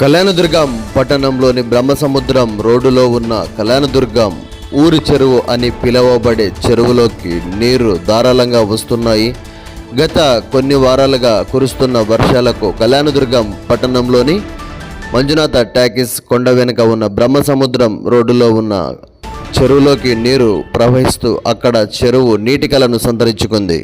కళ్యాణదుర్గం పట్టణంలోని బ్రహ్మసముద్రం రోడ్డులో ఉన్న కళ్యాణదుర్గం ఊరి చెరువు అని పిలువబడే చెరువులోకి నీరు ధారాళంగా వస్తున్నాయి. గత కొన్ని వారాలుగా కురుస్తున్న వర్షాలకు కళ్యాణదుర్గం పట్టణంలోని మంజునాథ టాకీస్ కొండ వెనుక ఉన్న బ్రహ్మసముద్రం రోడ్డులో ఉన్న చెరువులోకి నీరు ప్రవహిస్తూ అక్కడ చెరువు నీటి కలను సంతరించుకుంది.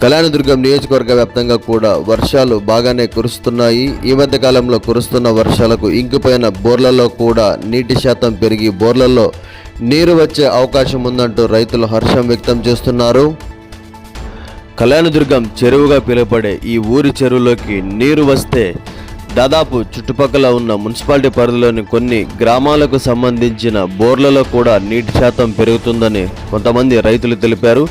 కళ్యాణదుర్గం నియోజకవర్గ వ్యాప్తంగా కూడా వర్షాలు బాగానే కురుస్తున్నాయి. ఈ మధ్య కాలంలో కురుస్తున్న వర్షాలకు ఇంకిపోయిన బోర్లలో కూడా నీటి శాతం పెరిగి బోర్లలో నీరు వచ్చే అవకాశం ఉందంటూ రైతులు హర్షం వ్యక్తం చేస్తున్నారు. కళ్యాణదుర్గం చెరువుగా పిలువబడే ఈ ఊరి చెరువులోకి నీరు వస్తే దాదాపు చుట్టుపక్కల ఉన్న మున్సిపాలిటీ పరిధిలోని కొన్ని గ్రామాలకు సంబంధించిన బోర్లలో కూడా నీటి శాతం పెరుగుతుందని కొంతమంది రైతులు తెలిపారు.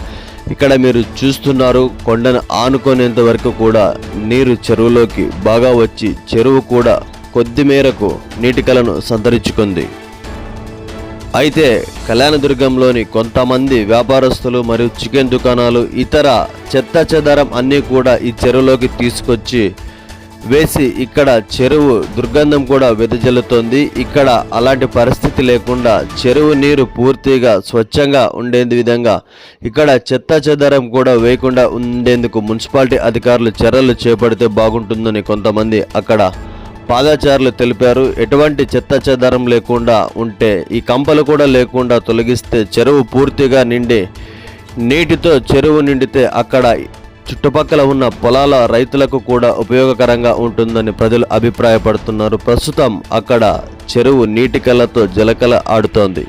ఇక్కడ మీరు చూస్తున్నారు కొండను ఆనుకునేంత వరకు కూడా నీరు చెరువులోకి బాగా వచ్చి చెరువు కూడా కొద్ది మేరకు నీటి కలను సంతరించుకుంది. అయితే కళ్యాణదుర్గంలోని కొంతమంది వ్యాపారస్తులు మరియు చికెన్ దుకాణాలు ఇతర చెత్త చెదారం అన్నీ కూడా ఈ చెరువులోకి తీసుకొచ్చి వేసి ఇక్కడ చెరువు దుర్గంధం కూడా వెదజల్లుతోంది. ఇక్కడ అలాంటి పరిస్థితి లేకుండా చెరువు నీరు పూర్తిగా స్వచ్ఛంగా ఉండే విధంగా ఇక్కడ చెత్త చెదారం కూడా వేయకుండా ఉండేందుకు మున్సిపాలిటీ అధికారులు చర్యలు చేపడితే బాగుంటుందని కొంతమంది అక్కడ పాదాచారులు తెలిపారు. ఎటువంటి చెత్త చెదారం లేకుండా ఉంటే ఈ కంపలు కూడా లేకుండా తొలగిస్తే చెరువు పూర్తిగా నిండి నీటితో చెరువు నిండితే అక్కడ చుట్టుపక్కల ఉన్న పొలాల రైతులకు కూడా ఉపయోగకరంగా ఉంటుందని ప్రజలు అభిప్రాయపడుతున్నారు. ప్రస్తుతం అక్కడ చెరువు నీటి కళ్ళతో జలకల ఆడుతోంది.